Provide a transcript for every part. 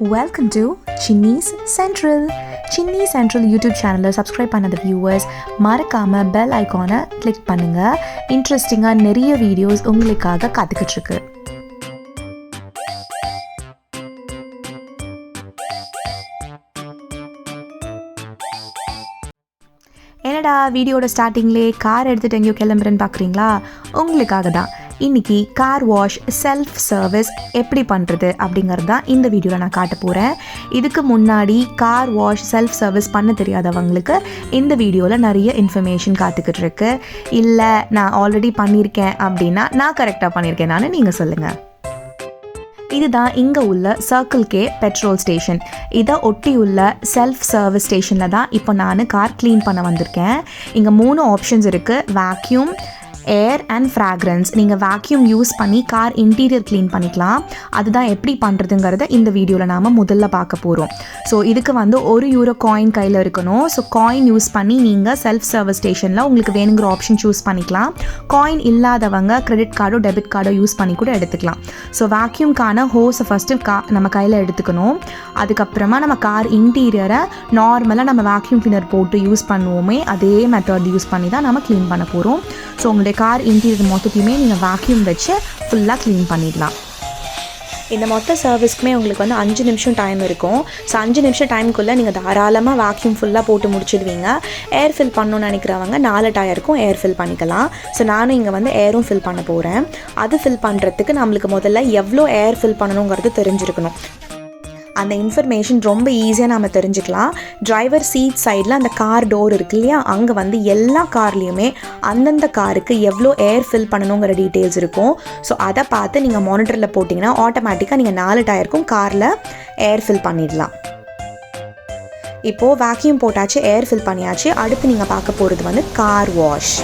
Welcome to Chinni's central Chinni central YouTube சேனலை subscribe பண்ணாத viewers மறக்காமல் பெல் ஐக்கானை கிளிக் பண்ணுங்கள் இன்ட்ரெஸ்டிங்காக நிறைய வீடியோஸ் உங்களுக்காக காத்துக்கிட்டு இருக்கு. என்னடா வீடியோட ஸ்டார்டிங்லே கார் எடுத்துகிட்டு எங்கேயோ கிளம்புறேன்னு பார்க்குறீங்களா உங்களுக்காக தான் இன்னைக்கு கார் வாஷ் செல்ஃப் சர்வீஸ் எப்படி பண்ணுறது அப்படிங்கிறது தான் இந்த வீடியோவில் நான் காட்ட போகிறேன் இதுக்கு முன்னாடி கார் வாஷ் செல்ஃப் சர்வீஸ் பண்ண தெரியாதவங்களுக்கு இந்த வீடியோவில் நிறைய இன்ஃபர்மேஷன் காத்துக்கிட்டு இருக்கு. இல்லை நான் ஆல்ரெடி பண்ணியிருக்கேன் அப்படின்னா நான் கரெக்டாக பண்ணியிருக்கேன் நான் நீங்கள் சொல்லுங்கள் இதுதான் இங்கே உள்ள சர்க்கிள் கே பெட்ரோல் ஸ்டேஷன் இதை ஒட்டி உள்ள செல்ஃப் சர்வீஸ் ஸ்டேஷனில் தான் இப்போ நான் கார் க்ளீன் பண்ண வந்திருக்கேன். இங்கே மூணு ஆப்ஷன்ஸ் இருக்குது வேக்யூம் ஏர் அண்ட் ஃப்ராக்ரன்ஸ் நீங்கள் வேக்யூம் யூஸ் பண்ணி கார் இன்டீரியர் க்ளீன் பண்ணிக்கலாம். அதுதான் எப்படி பண்ணுறதுங்கிறத இந்த வீடியோவில் நாம் முதல்ல பார்க்க போகிறோம் ஸோ இதுக்கு வந்து ஒரு யூரோ காயின் கையில் இருக்கணும். ஸோ காயின் யூஸ் பண்ணி நீங்கள் செல்ஃப் சர்வீஸ் ஸ்டேஷனில் உங்களுக்கு வேணுங்கிற ஆப்ஷன் சூஸ் பண்ணிக்கலாம். காயின் இல்லாதவங்க கிரெடிட் கார்டோ டெபிட் கார்டோ யூஸ் பண்ணி கூட எடுத்துக்கலாம். ஸோ வேக்யூம்கான ஹோஸை ஃபஸ்ட்டு கா நம்ம கையில் எடுத்துக்கணும். அதுக்கப்புறமா நம்ம கார் இன்டீரியரை நார்மலாக நம்ம வேக்யூம் கிளீனர் போட்டு யூஸ் பண்ணுவோமே அதே மெத்தட் யூஸ் பண்ணி தான் நம்ம க்ளீன் பண்ண போகிறோம் ஸோ உங்களுடைய கார் இன்டீரியர் மொத்தத்தையுமே நீங்கள் வேக்யூம் வச்சு ஃபுல்லாக க்ளீன் பண்ணிடலாம். இந்த மொத்த சர்வீஸ்க்குமே உங்களுக்கு வந்து அஞ்சு நிமிஷம் டைம் இருக்கும். ஸோ அஞ்சு நிமிஷம் டைமுக்குள்ளே நீங்கள் தாராளமாக வேக்யூம் ஃபுல்லாக போட்டு முடிச்சிடுவீங்க. ஏர் ஃபில் பண்ணணும்னு நினைக்கிறவங்க நாலு டயருக்கும் ஏர் ஃபில் பண்ணிக்கலாம். ஸோ நானும் இங்கே வந்து ஏரும் ஃபில் பண்ண போகிறேன் அது ஃபில் பண்ணுறதுக்கு நம்மளுக்கு முதல்ல எவ்வளோ ஏர் ஃபில் பண்ணணுங்கிறது தெரிஞ்சிருக்கணும். அந்த இன்ஃபர்மேஷன் ரொம்ப ஈஸியாக நம்ம தெரிஞ்சுக்கலாம். டிரைவர் சீட் சைடில் அந்த கார் டோர் இருக்கு இல்லையா? அங்கே வந்து எல்லா கார்லேயுமே அந்தந்த காருக்கு எவ்வளோ ஏர் ஃபில் பண்ணணுங்கிற டீட்டெயில்ஸ் இருக்கும். ஸோ அதை பார்த்து நீங்கள் மானிட்டரில் போட்டிங்கன்னா ஆட்டோமேட்டிக்காக நீங்கள் நாலு டயருக்கும் காரில் ஏர் ஃபில் பண்ணிடலாம். இப்போது வேக்யூம் போட்டாச்சு ஏர் ஃபில் பண்ணியாச்சு. அடுத்து நீங்கள் பார்க்க போகிறது வந்து கார் வாஷ்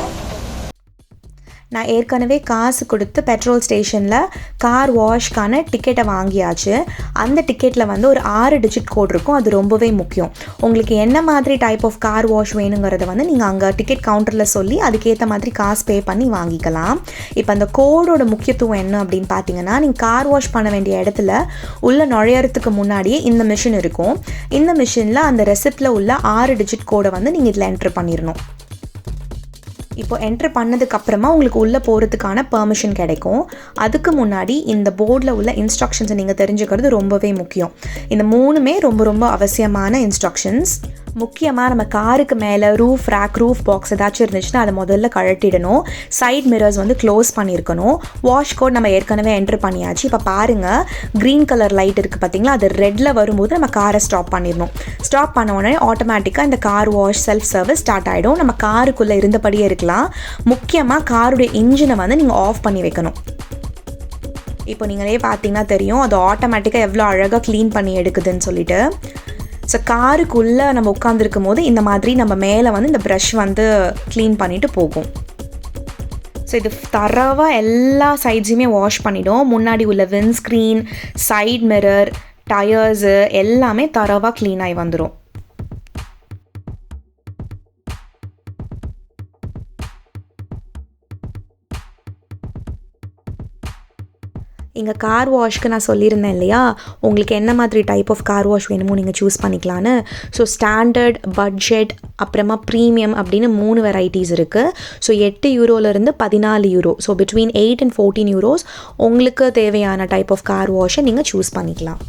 நான் ஏற்கனவே காசு கொடுத்து பெட்ரோல் ஸ்டேஷனில் கார் வாஷ்க்கான டிக்கெட்டை வாங்கியாச்சு. அந்த டிக்கெட்டில் வந்து ஒரு ஆறு டிஜிட் கோட் இருக்கும். அது ரொம்பவே முக்கியம். உங்களுக்கு என்ன மாதிரி டைப் ஆஃப் கார் வாஷ் வேணுங்கிறத வந்து நீங்கள் அங்கே டிக்கெட் கவுண்டரில் சொல்லி அதுக்கேற்ற மாதிரி காசு பே பண்ணி வாங்கிக்கலாம். இப்போ அந்த கோடோட முக்கியத்துவம் என்ன அப்படின்னு பார்த்தீங்கன்னா நீங்கள் கார் வாஷ் பண்ண வேண்டிய இடத்துல உள்ள நுழையறதுக்கு முன்னாடியே இந்த மிஷின் இருக்கும். இந்த மிஷினில் அந்த ரெசிப்டில் உள்ள ஆறு டிஜிட் கோடை வந்து நீங்கள் இதில் என்ட்ரு பண்ணிடணும் இப்போ என்ட்ரு பண்ணதுக்கப்புறமா உங்களுக்கு உள்ளே போகிறதுக்கான பெர்மிஷன் கிடைக்கும். அதுக்கு முன்னாடி இந்த போர்டில் உள்ள இன்ஸ்ட்ரக்ஷன்ஸை நீங்கள் தெரிஞ்சுக்கிறது ரொம்பவே முக்கியம். இந்த மூணுமே ரொம்ப ரொம்ப அவசியமான இன்ஸ்ட்ரக்ஷன்ஸ் முக்கியமாக நம்ம காருக்கு மேலே ரூஃப் ரேக் ரூஃப் பாக்ஸ் ஏதாச்சும் இருந்துச்சுன்னா அதை முதல்ல கழட்டிடணும். சைட் மிரர்ஸ் வந்து க்ளோஸ் பண்ணியிருக்கணும். வாஷ் கோட் நம்ம ஏற்கனவே என்ட்ரு பண்ணியாச்சு. இப்போ பாருங்கள் க்ரீன் கலர் லைட் இருக்குது பார்த்தீங்களா அது ரெட்டில் வரும்போது நம்ம காரை ஸ்டாப் பண்ணிடணும். ஸ்டாப் பண்ண உடனே ஆட்டோமேட்டிக்காக இந்த car wash self service start ஆகிடும் நம்ம காருக்குள்ளே இருந்தபடியே இருக்கலாம். முக்கியமாக காருடைய இன்ஜினை வந்து நீங்கள் ஆஃப் பண்ணி வைக்கணும். இப்போ நீங்களே பார்த்தீங்கன்னா தெரியும் அது ஆட்டோமேட்டிக்காக எவ்வளோ அழகாக க்ளீன் பண்ணி எடுக்குதுன்னு சொல்லிட்டு. ஸோ காருக்குள்ளே நம்ம உட்காந்துருக்கும் போது இந்த மாதிரி நம்ம மேலே வந்து இந்த ப்ரஷ் வந்து க்ளீன் பண்ணிவிட்டு போகும். ஸோ இது தரவாக எல்லா சைட்ஸையுமே வாஷ் பண்ணிவிடும் முன்னாடி உள்ள விண்ட்ஸ்க்ரீன் சைட் மிரர் டயர்ஸு எல்லாமே தரவாக க்ளீன் ஆகி வந்துடும் எங்கள் கார் வாஷ்க்கு நான் சொல்லியிருந்தேன் இல்லையா? உங்களுக்கு என்ன மாதிரி டைப் ஆஃப் கார் வாஷ் வேணுமோ நீங்கள் சூஸ் பண்ணிக்கலான்னு ஸோ ஸ்டாண்டர்ட் பட்ஜெட் அப்புறமா ப்ரீமியம் அப்படின்னு மூணு வெரைட்டிஸ் இருக்குது ஸோ எட்டு யூரோலேருந்து பதினாலு euro. So between eight and fourteen euros உங்களுக்கு தேவையான டைப் ஆஃப் கார் வாஷை நீங்கள் சூஸ் பண்ணிக்கலாம்.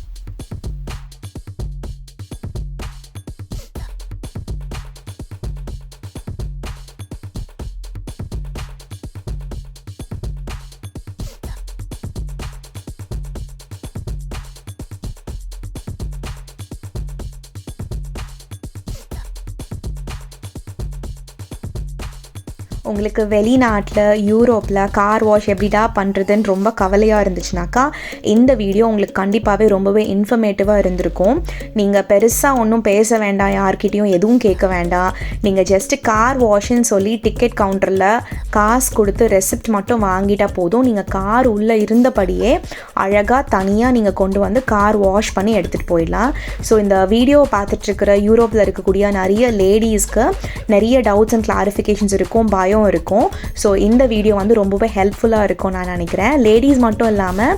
உங்களுக்கு வெளிநாட்டில் யூரோப்பில் கார் வாஷ் எப்படிடா பண்ணுறதுன்னு ரொம்ப கவலையாக இருந்துச்சுனாக்கா இந்த வீடியோ உங்களுக்கு கண்டிப்பாகவே ரொம்பவே இன்ஃபர்மேட்டிவாக இருந்திருக்கும். நீங்கள் பெருசாக ஒன்றும் பேச வேண்டாம் யார்கிட்டையும் எதுவும் கேட்க வேண்டாம். நீங்கள் ஜஸ்ட்டு கார் வாஷ்ன்னு சொல்லி டிக்கெட் கவுண்டரில் காசு கொடுத்து ரெசிப்ட் மட்டும் வாங்கிட்டால் போதும். நீங்கள் கார் உள்ளே இருந்தபடியே அழகாக தனியாக நீங்கள் கொண்டு வந்து கார் வாஷ் பண்ணி எடுத்துகிட்டு போயிடலாம். ஸோ இந்த வீடியோவை பார்த்துட்ருக்கிற யூரோப்பில் இருக்கக்கூடிய நிறைய லேடிஸ்க்கு நிறைய டவுட்ஸ் அண்ட் கிளாரிஃபிகேஷன்ஸ் இருக்கும் பயோ டிஸ்பிளேயும் இருக்கும். ஸோ இந்த வீடியோ வந்து ரொம்பவே ஹெல்ப்ஃபுல்லாக இருக்கும் நான் நினைக்கிறேன். லேடிஸ் மட்டும் இல்லாமல்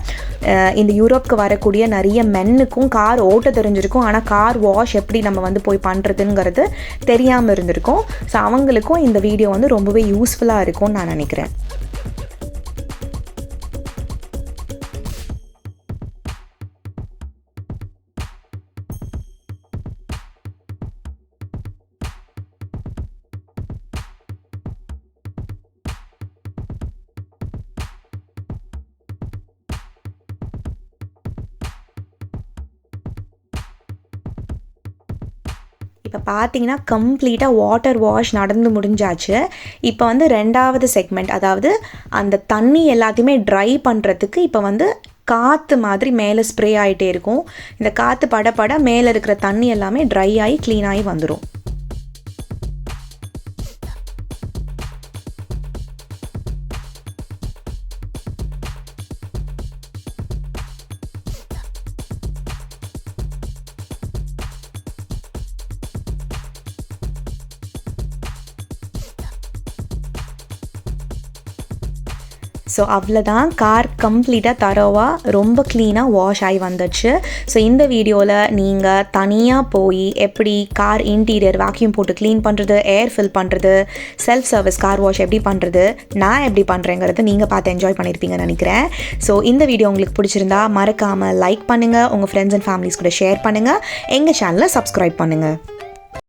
இந்த யூரோப்க்கு வரக்கூடிய நிறைய மென்னுக்கும் கார் ஓட்ட தெரிஞ்சிருக்கும். ஆனால் கார் வாஷ் எப்படி நம்ம வந்து போய் பண்ணுறதுங்கிறது தெரியாமல் இருந்திருக்கும். ஸோ அவங்களுக்கும் இந்த வீடியோ வந்து ரொம்பவே யூஸ்ஃபுல்லாக இருக்கும்னு நான் நினைக்கிறேன். இப்போ பார்த்தீங்கன்னா கம்ப்ளீட்டாக வாட்டர் வாஷ் நடந்து முடிஞ்சாச்சு. இப்போ வந்து ரெண்டாவது செக்மெண்ட் அதாவது அந்த தண்ணி எல்லாத்தையுமே ட்ரை பண்ணுறதுக்கு இப்போ வந்து காற்று மாதிரி மேலே ஸ்ப்ரே ஆகிட்டே இருக்கும். இந்த காற்று படப்பட மேலே இருக்கிற தண்ணி எல்லாமே ட்ரை ஆகி க்ளீன் ஆகி வந்துடும் ஸோ அவ்வளோதான் கார் கம்ப்ளீட்டாக தரோவாக ரொம்ப க்ளீனாக வாஷ் ஆகி வந்துச்சு ஸோ இந்த வீடியோவில் நீங்கள் தனியாக போய் எப்படி கார் இன்டீரியர் வேக்யூம் போட்டு க்ளீன் பண்ணுறது ஏர் ஃபில் பண்ணுறது செல்ஃப் சர்வீஸ் கார் வாஷ் எப்படி பண்ணுறது நான் எப்படி பண்ணுறேங்கிறது நீங்கள் பார்த்து என்ஜாய் பண்ணியிருப்பீங்கன்னு நினைக்கிறேன். ஸோ இந்த வீடியோ உங்களுக்கு பிடிச்சிருந்தா மறக்காமல் லைக் பண்ணுங்கள் உங்கள் ஃப்ரெண்ட்ஸ் அண்ட் ஃபேமிலிஸ் கூட ஷேர் பண்ணுங்கள் எங்கள் சேனலை சப்ஸ்கிரைப் பண்ணுங்கள்